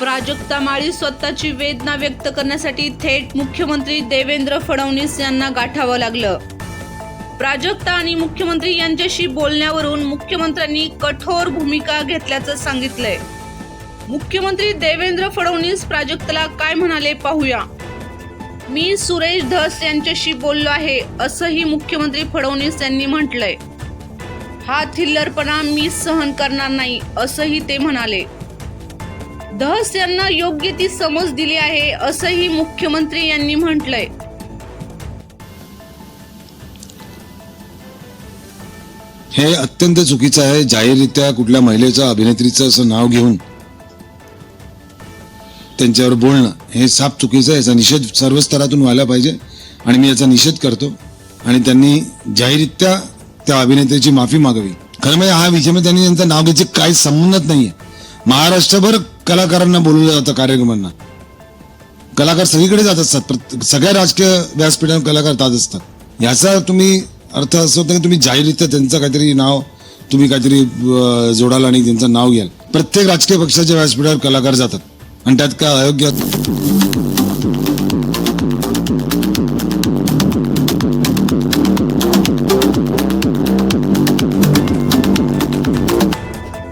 प्राजक्ता माळी स्वतःची वेदना व्यक्त करण्यासाठी थेट मुख्यमंत्री देवेंद्र फडणवीस यांना गाठावं लागलं. प्राजक्ता आणि मुख्यमंत्री यांच्याशी बोलण्यावरून मुख्यमंत्र्यांनी कठोर भूमिका घेतल्याचं सांगितलंय. मुख्यमंत्री देवेंद्र फडणवीस प्राजक्ताला काय म्हणाले पाहूया. मी सुरेश धस यांच्याशी बोललो आहे असंही मुख्यमंत्री फडणवीस यांनी म्हटलंय. हा थिल्लरपणा मी सहन करणार नाही असंही ते म्हणाले. धस यांना योग्य ती समज दिली आहे असंही मुख्यमंत्री यांनी म्हटलंय. हे अत्यंत चुकीचं आहे. जाहीररित्या कुठल्या महिलेचं अभिनेत्रीचं असं नाव घेऊन त्यांच्यावर बोलणं हे साप चुकीचं आहे. याचा निषेध सर्व स्तरातून व्हायला पाहिजे आणि मी याचा निषेध करतो. आणि त्यांनी जाहीररित्या त्या अभिनेत्याची माफी मागावी. खरं म्हणजे हा विषय त्यांनी त्यांचं नाव घ्यायचे काही संबंधच नाहीये. महाराष्ट्रभर कलाकारांना बोलवलं जातं कार्यक्रमांना. कलाकार सगळीकडे जात असतात. प्रत्येक- सगळ्या राजकीय व्यासपीठावर कलाकार जात असतात. याचा तुम्ही अर्थ असं होतं की तुम्ही जाहीररित्या त्यांचं काहीतरी नाव तुम्ही काहीतरी जोडाल आणि त्यांचं नाव घ्याल. प्रत्येक राजकीय पक्षाच्या व्यासपीठावर कलाकार जातात. आणि त्यात काय अयोग्य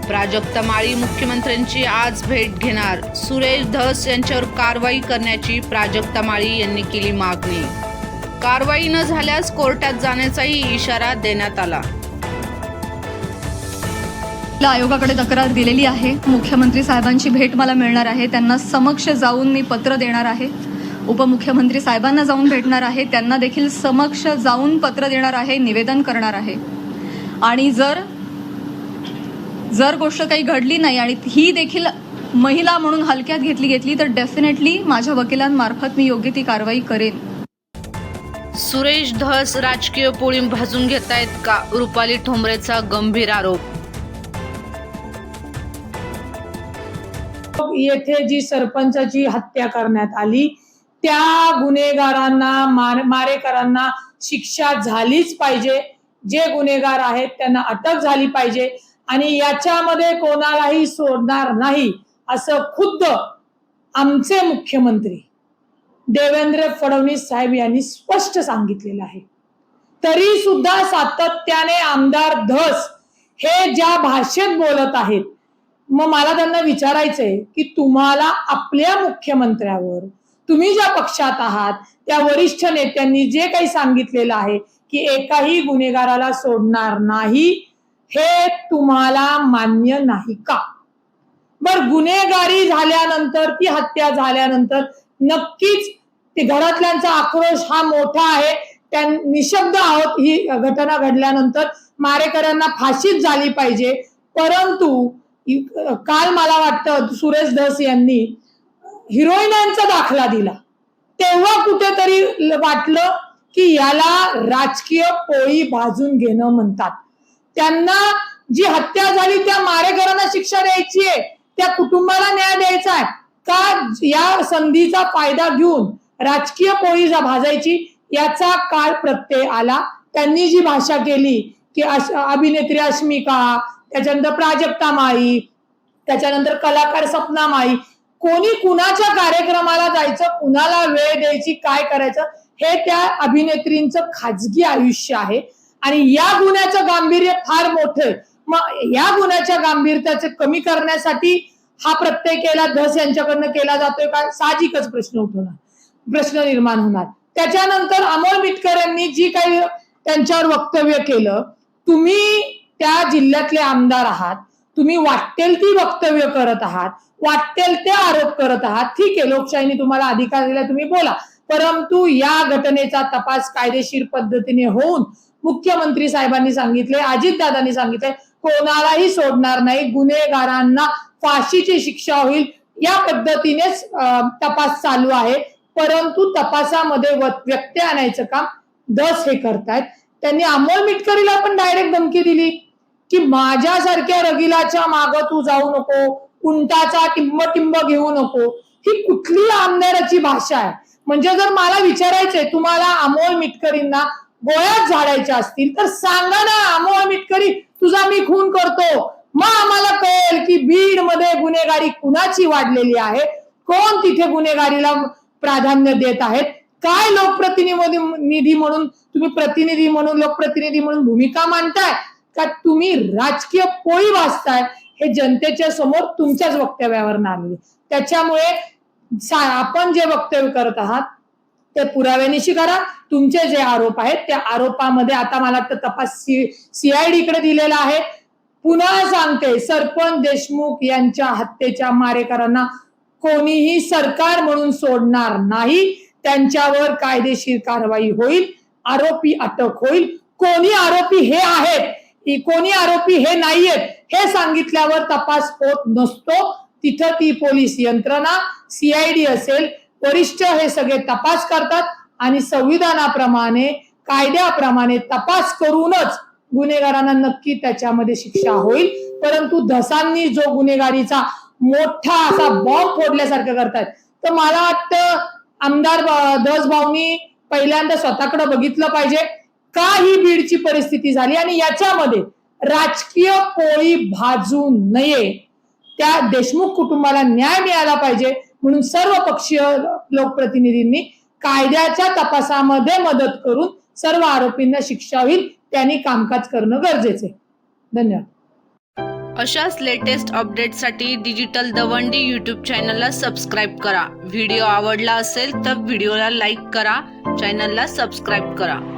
प्राजक्ता माळी मुख्यमंत्र्यांची आज भेट घेणार. सुरेश धस यांच्यावर कारवाई करण्याची प्राजक्ता माळी यांनी केली मागणी. कारवाई न झाल्यास कोर्टात जाण्याचाही इशारा देण्यात आला. आयोगाकडे तक्रार दिलेली आहे. मुख्यमंत्री साहेबांची भेट मला मिळणार आहे. त्यांना समक्ष जाऊन मी पत्र देणार आहे. उपमुख्यमंत्री साहेबांना जाऊन भेटणार आहे. त्यांना देखील समक्ष जाऊन पत्र देणार आहे. निवेदन करणार आहे. आणि जर जर गोष्ट काही घडली नाही आणि ही देखील महिला म्हणून हलक्यात घेतली घेतली तर डेफिनेटली माझ्या वकिलांमार्फत मी योग्य ती कारवाई करेन. सुरेश धस राजकीय पोळी भाजून घेतायत का? रुपाली ठोंबरेचा गंभीर आरोप. येथे जी सरपंचाची हत्या करण्यात आली त्या गुन्हेगारांना मार मारेकरांना शिक्षा झालीच पाहिजे. जे गुन्हेगार आहेत त्यांना अटक झाली पाहिजे. आणि याच्यामध्ये कोणालाही सोडणार नाही असं खुद्द आमचे मुख्यमंत्री देवेंद्र फडणवीस साहेब यांनी स्पष्ट सांगितलेलं आहे. तरी सुद्धा सातत्याने आमदार धस हे ज्या भाषेत बोलत आहेत मग मला त्यांना विचारायचंय की तुम्हाला आपल्या मुख्यमंत्र्यावर तुम्ही ज्या पक्षात आहात त्या वरिष्ठ नेत्यांनी जे काही सांगितलेलं आहे की एकाही गुन्हेगाराला सोडणार नाही हे तुम्हाला मान्य नाही का? बर गुन्हेगारी झाल्यानंतर ती हत्या झाल्यानंतर नक्कीच ते घरातल्यांचा आक्रोश हा मोठा आहे. त्या निशब्द आहोत ही घटना घडल्यानंतर मारेकऱ्यांना फाशीच झाली पाहिजे. परंतु काल मला वाटतं सुरेश धस यांनी हिरोईनांचा दाखला दिला. तेव्हा कुठेतरी वाटलं की याला राजकीय पोळी भाजून घेणं म्हणतात. त्यांना जी हत्या झाली त्या मारेकरांना शिक्षा द्यायची आहे त्या कुटुंबाला न्याय द्यायचा आहे का या संधीचा फायदा घेऊन राजकीय पोळी भाजायची याचा काळ प्रत्यय आला. त्यांनी जी भाषा केली की अभिनेत्री अस्मिका त्याच्यानंतर प्राजक्ता माई त्याच्यानंतर कलाकार सपना माई कोणी कुणाच्या कार्यक्रमाला जायचं कुणाला वेळ द्यायची काय करायचं हे त्या अभिनेत्रींचं खाजगी आयुष्य आहे. आणि या गुन्ह्याचं गांभीर्य फार मोठं मग या गुन्ह्याच्या गांभीर्याचे कमी करण्यासाठी हा प्रत्यय केला धस यांच्याकडनं केला जातोय का? साहजिकच प्रश्न उठवणार. प्रश्न निर्माण होणार. त्याच्यानंतर अमोल मिटकर यांनी जी काही त्यांच्यावर वक्तव्य केलं तुम्ही त्या जिल्ह्यातले आमदार आहात तुम्ही वाटेल ती वक्तव्य करत आहात वाटेल ते आरोप करत आहात ठीक आहे लोकशाहीने तुम्हाला अधिकार दिला तुम्ही बोला. परंतु या घटनेचा तपास कायदेशीर पद्धतीने होऊन मुख्यमंत्री साहेबांनी सांगितले अजितदादांनी सांगितले कोणालाही सोडणार नाही गुन्हेगारांना फाशीची शिक्षा होईल या पद्धतीनेच तपास चालू आहे. परंतु तपासामध्ये व- व्यत्यय आणायचं काम दस हे करतायत. त्यांनी अमोल मिटकरीला पण डायरेक्ट धमकी दिली की माझ्यासारख्या रगिलाच्या माग तू जाऊ नको उंटाचा टिंब टिंब घेऊ नको. ही कुठली आमदाराची भाषा आहे? म्हणजे जर मला विचारायचंय तुम्हाला अमोल मिटकरींना गोळ्यात झाडायच्या असतील तर सांगा ना अमोल मिटकरी तुझा मी खून करतो. मग आम्हाला कळेल की बीडमध्ये गुन्हेगारी कुणाची वाढलेली आहे कोण तिथे गुन्हेगारीला प्राधान्य देत आहेत काय लोकप्रतिनिधी निधी म्हणून तुम्ही प्रतिनिधी म्हणून लोकप्रतिनिधी म्हणून भूमिका मांडताय का तुम्ही राजकीय पोळी वाचताय हे जनतेच्या समोर तुमच्याच वक्तव्यावर आलेले त्याच्यामुळे आपण जे वक्तव्य करत आहात ते पुराव्यानिशी करा. तुमचे जे आरोप आहेत त्या आरोपामध्ये आता मला तर तपास सीआयडी कडे दिलेला आहे. पुन्हा सांगते सरपंच देशमुख यांच्या हत्येच्या मारेकरांना कोणीही सरकार म्हणून सोडणार नाही. त्यांच्यावर कायदेशीर कारवाई होईल आरोपी अटक होईल. कोणी आरोपी हे आहेत? कोणी आरोपी हे नाहीयेत हे सांगितल्यावर तपास होत नसतो. तिथं ती पोलीस यंत्रणा सीआयडी असेल वरिष्ठ हे सगळे तपास करतात आणि संविधानाप्रमाणे कायद्याप्रमाणे तपास करूनच गुन्हेगारांना नक्की त्याच्यामध्ये शिक्षा होईल. परंतु धसांनी जो गुन्हेगारीचा मोठा असा बॉम्ब फोडल्यासारखं करतायत. तर मला वाटतं आमदार धस भाऊनी पहिल्यांदा स्वतःकडे बघितलं पाहिजे. का ही बीडची परिस्थिती झाली? आणि याच्यामध्ये राजकीय पोळी भाजू नये. त्या देशमुख कुटुंबाला न्याय मिळाला पाहिजे म्हणून सर्व पक्षीय लोकप्रतिनिधींनी कायद्याच्या तपासामध्ये मदत करून सर्व आरोपींना शिक्षा होईल त्यांनी कामकाज करणं गरजेचे धन्यवाद. अशाच लेटेस्ट अपडेटसाठी डिजिटल दवंडी यूट्यूब चॅनलला सबस्क्राईब करा. व्हिडिओ आवडला असेल तर व्हिडिओला लाईक करा. चॅनलला सबस्क्राईब करा.